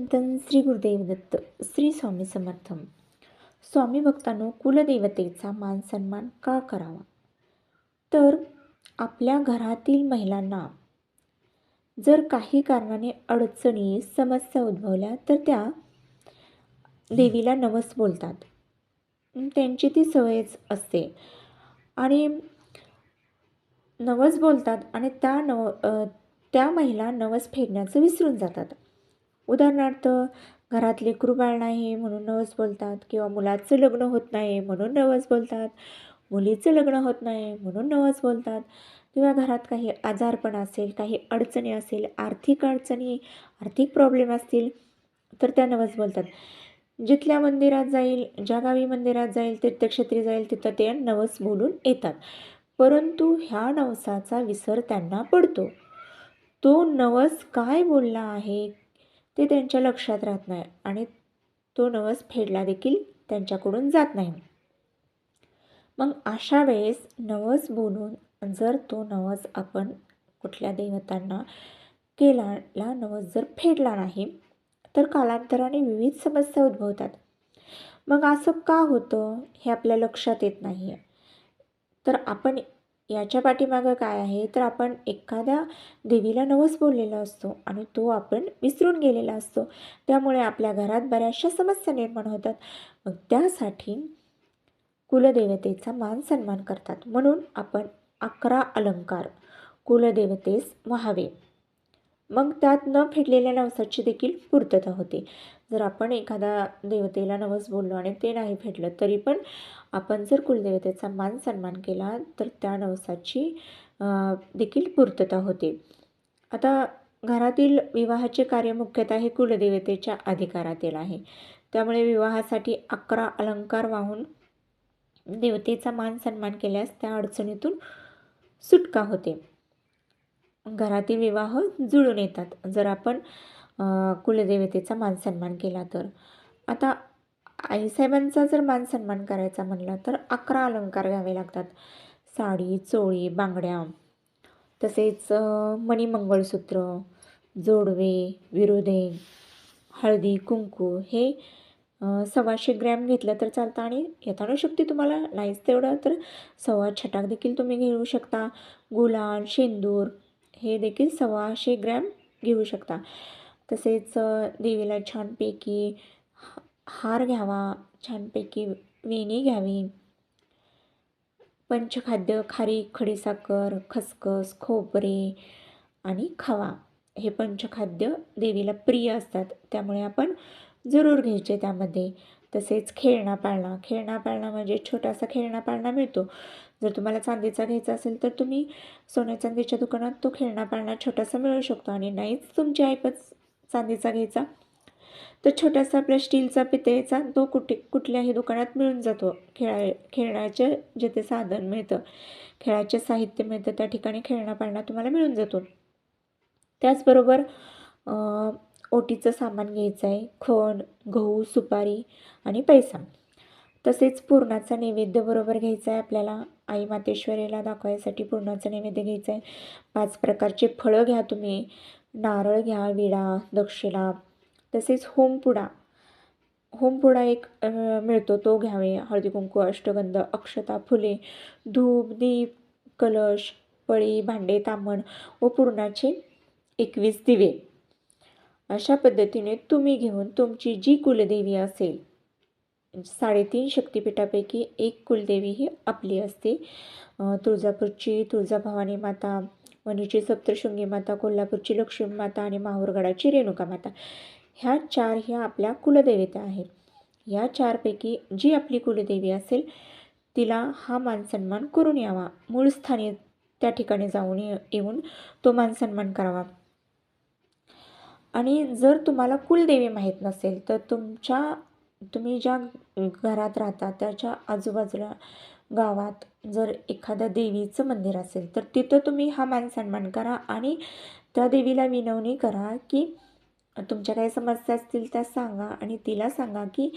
चिंतन श्री गुरुदेव दत्त श्री स्वामी समर्थ स्वामी भक्तांनो कुलदेवतेचा मान सन्मान का करावा तर आपल्या घरातील महिलांना जर काही कारणाने अडचणी समस्या उद्भवल्या तर त्या देवीला नवस बोलतात. त्यांची ती सवयच असते. आणि नवस बोलतात आणि त्या नव त्या महिला नवस फेडण्याचं विसरून जातात. उदाहरणार्थ घरात लेकरू बाळ नाही म्हणून नवस बोलतात किंवा मुलाचं लग्न होत नाही म्हणून नवस बोलतात मुलीचं लग्न होत नाही म्हणून नवस बोलतात. किंवा घरात काही आजारपण असेल काही अडचणी असेल आर्थिक अडचणी आर्थिक प्रॉब्लेम असतील तर त्या नवस बोलतात. जिथल्या मंदिरात जाईल ज्या गावी मंदिरात जाईल तीर्थक्षेत्री जाईल तिथं ते नवस बोलून येतात. परंतु ह्या नवसाचा विसर त्यांना पडतो. तो नवस काय बोलला आहे? ते त्यांच्या लक्षात राहत नाही आणि तो नवस फेडला देखील त्यांच्याकडून जात नाही. मग अशा वेळेस नवस बोलून जर तो नवस आपण कुठल्या देवतांना केला नवस जर फेडला नाही तर कालांतराने विविध समस्या उद्भवतात. मग असं का होतं हे आपल्या लक्षात येत नाही आहे तर आपण याच्या पाठीमागं काय आहे? तर आपण एखाद्या देवीला नवस बोललेला असतो आणि तो आपण विसरून गेलेला असतो. त्यामुळे आपल्या घरात बऱ्याचशा समस्या निर्माण होतात. मग त्यासाठी कुलदेवतेचा मान सन्मान करतात. म्हणून आपण अकरा अलंकार कुलदेवतेस व्हावे मग त्यात न फेडलेल्या नवसाची देखील पूर्तता होते. जर आपण एखादा देवतेला नवस बोललो आणि ते नाही फेडलं तरी पण आपण जर कुलदेवतेचा मान सन्मान केला तर त्या नवसाची देखील पूर्तता होते. आता घरातील विवाहाचे कार्य मुख्यतः हे कुलदेवतेच्या अधिकारातील आहे. त्यामुळे विवाहासाठी अकरा अलंकार वाहून देवतेचा मान सन्मान केल्यास त्या अडचणीतून सुटका होते. घरातील विवाह जुळून येतात. जर आपण कुलदेवतेचा मान सन्मान केला तर. आता आईसाहेबांचा जर मान सन्मान करायचा म्हणला तर अकरा अलंकार घ्यावे लागतात. साडी चोळी बांगड्या. तसेच मणिमंगळसूत्र जोडवे विरोधे हळदी कुंकू हे सव्वाशे ग्रॅम घेतलं तर चालतं आणि यथानुशक्ती तुम्हाला नाहीच तेवढं तर सव्वा छटाक देखील तुम्ही घेऊ शकता. गुलाल शेंदूर हे देखील सव्वाशे ग्रॅम घेऊ शकता. तसेच देवीला छानपैकी हार घ्यावा छानपैकी वेणी घ्यावी. पंचखाद्य खारी खडीसाखर खसखस खोबरे आणि खवा हे पंचखाद्य देवीला प्रिय असतात. त्यामुळे आपण जरूर घ्यायचे त्यामध्ये. तसेच खेळणा पाळणा खेळणा पाळणा म्हणजे छोटासा खेळणा पाळणा मिळतो. जर तुम्हाला चांदीचा घ्यायचा असेल तर तुम्ही सोन्या चांदीच्या दुकानात तो खेळणा पाळणा छोटासा मिळू शकतो. आणि नाहीच तुमची ऐपत चांदीचा घ्यायचा. तर छोटासा आपल्या स्टीलचा पितळेचा तो कुठे कुठल्याही दुकानात मिळून जातो. खेळा खेळण्याचे जे ते साधन मिळतं खेळाचे साहित्य मिळतं त्या ठिकाणी खेळणा पाळणा तुम्हाला मिळून जातो. त्याचबरोबर ओटीचं सामान घ्यायचं आहे. खण गहू सुपारी आणि पैसा. तसेच पुरणाचा नैवेद्य बरोबर घ्यायचा आहे आपल्याला. आई मातेश्वरीला दाखवायसाठी पुरणाचं नैवेद्य घ्यायचा आहे. पाच प्रकारचे फळं घ्या तुम्ही. नारळ घ्या विडा दक्षिणा. तसेच होमपुडा होमपुडा एक मिळतो तो घ्यावे. हळदी कुंकू अष्टगंध अक्षता फुले धूप दीप कलश पळी भांडे तांबण व पुरणाचे एकवीस दिवे. अशा पद्धतीने तुम्ही घेऊन तुमची जी कुलदेवी असेल साडेतीन शक्तिपीठापैकी एक कुलदेवी ही आपली असते. तुळजापूरची तुळजाभवानी माता वणीची सप्तशृंगी माता कोल्हापूरची लक्ष्मी माता आणि माहूरगडाची रेणुका माता ह्या चार ह्या आपल्या कुलदेवता आहेत. या चारपैकी जी आपली कुलदेवी असेल तिला हा मानसन्मान करून यावा. मूळ स्थानी त्या ठिकाणी जाऊन येऊन तो मानसन्मान करावा. आणि जर तुम्हाला कुलदेवी माहीत नसेल तर तुमच्या तुम्ही ज्या घरात राहता त्याच्या आजूबाजूला गावात जर एखाद्या देवीचं मंदिर असेल तर तिथं तुम्ही हा मान सन्मान करा आणि त्या देवीला विनवणी करा की तुमच्या काही समस्या असतील त्या सांगा आणि तिला सांगा की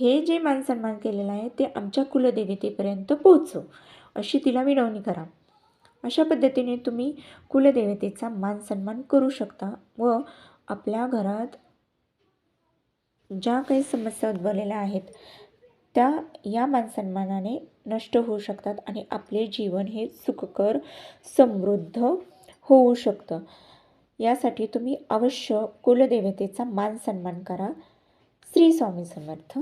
हे जे मान सन्मान केलेलं आहे ते आमच्या कुलदेवतेपर्यंत पोचव अशी तिला विनवणी करा. अशा पद्धतीने तुम्ही कुलदेवतेचा मान सन्मान करू शकता व आपल्या घरात ज्या काही समस्या उद्भवलेल्या आहेत त्या या मानसन्मानाने नष्ट होऊ शकतात आणि आपले जीवन हे सुखकर समृद्ध होऊ शकतं. यासाठी तुम्ही अवश्य कुलदेवतेचा मान सन्मान करा. श्री स्वामी समर्थ.